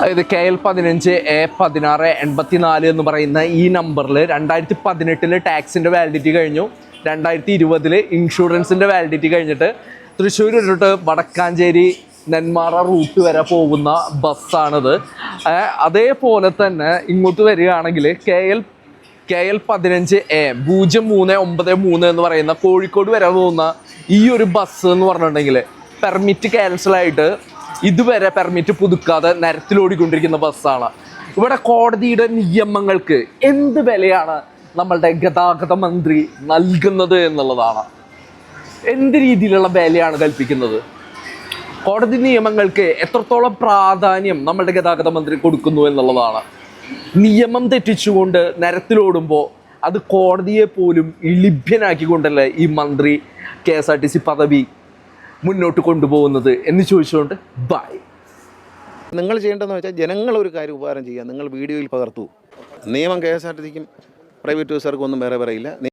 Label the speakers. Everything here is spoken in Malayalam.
Speaker 1: അതായത് കെ എൽ പതിനഞ്ച് എ പതിനാറ് എൺപത്തിനാല് എന്ന് പറയുന്ന ഈ നമ്പറിൽ രണ്ടായിരത്തി പതിനെട്ടിൽ ടാക്സിന്റെ വാലിഡിറ്റി കഴിഞ്ഞു. രണ്ടായിരത്തി ഇരുപതിൽ ഇൻഷുറൻസിന്റെ വാലിഡിറ്റി കഴിഞ്ഞിട്ട് തൃശ്ശൂർ തൊട്ട് വടക്കാഞ്ചേരി നെന്മാറ റൂട്ട് വരെ പോകുന്ന ബസ്സാണിത് അതേപോലെ തന്നെ ഇങ്ങോട്ട് വരികയാണെങ്കിൽ കെ എൽ കെ എൽ പതിനഞ്ച് എ പൂജ്യം മൂന്ന് ഒമ്പത് മൂന്ന് എന്ന് പറയുന്ന കോഴിക്കോട് വരെ പോകുന്ന ഈ ഒരു ബസ് എന്ന് പറഞ്ഞിട്ടുണ്ടെങ്കിൽ പെർമിറ്റ് ക്യാൻസലായിട്ട് ഇതുവരെ പെർമിറ്റ് പുതുക്കാതെ നിരത്തിലോടിക്കൊണ്ടിരിക്കുന്ന ബസ്സാണ് ഇവിടെ കോടതിയുടെ നിയമങ്ങൾക്ക് എന്ത് വിലയാണ് നമ്മളുടെ ഗതാഗത മന്ത്രി നൽകുന്നത് എന്നുള്ളതാണ്. എന്ത് രീതിയിലുള്ള വിലയാണ് കൽപ്പിക്കുന്നത്? കോടതി നിയമങ്ങൾക്ക് എത്രത്തോളം പ്രാധാന്യം നമ്മളുടെ ഗതാഗത മന്ത്രി കൊടുക്കുന്നു എന്നുള്ളതാണ്. നിയമം തെറ്റിച്ചുകൊണ്ട് നിരത്തിലോടുമ്പോൾ അത് കോടതിയെ പോലും ഇളിഭ്യനാക്കിക്കൊണ്ടല്ലേ ഈ മന്ത്രി K S R T C പദവി മുന്നോട്ട് കൊണ്ടുപോകുന്നത് എന്ന് ചോദിച്ചുകൊണ്ട് ബൈ
Speaker 2: നിങ്ങൾ ചെയ്യേണ്ടതെന്ന് വെച്ചാൽ ജനങ്ങൾ ഒരു കാര്യം ഉപകാരം ചെയ്യുക. നിങ്ങൾ വീഡിയോയിൽ പകർത്തു. നിയമം കെ എസ് ആർ ടി സിക്കും പ്രൈവറ്റ് ബസ്സുകാർക്കും ഒന്നും വേറെ പറയില്ല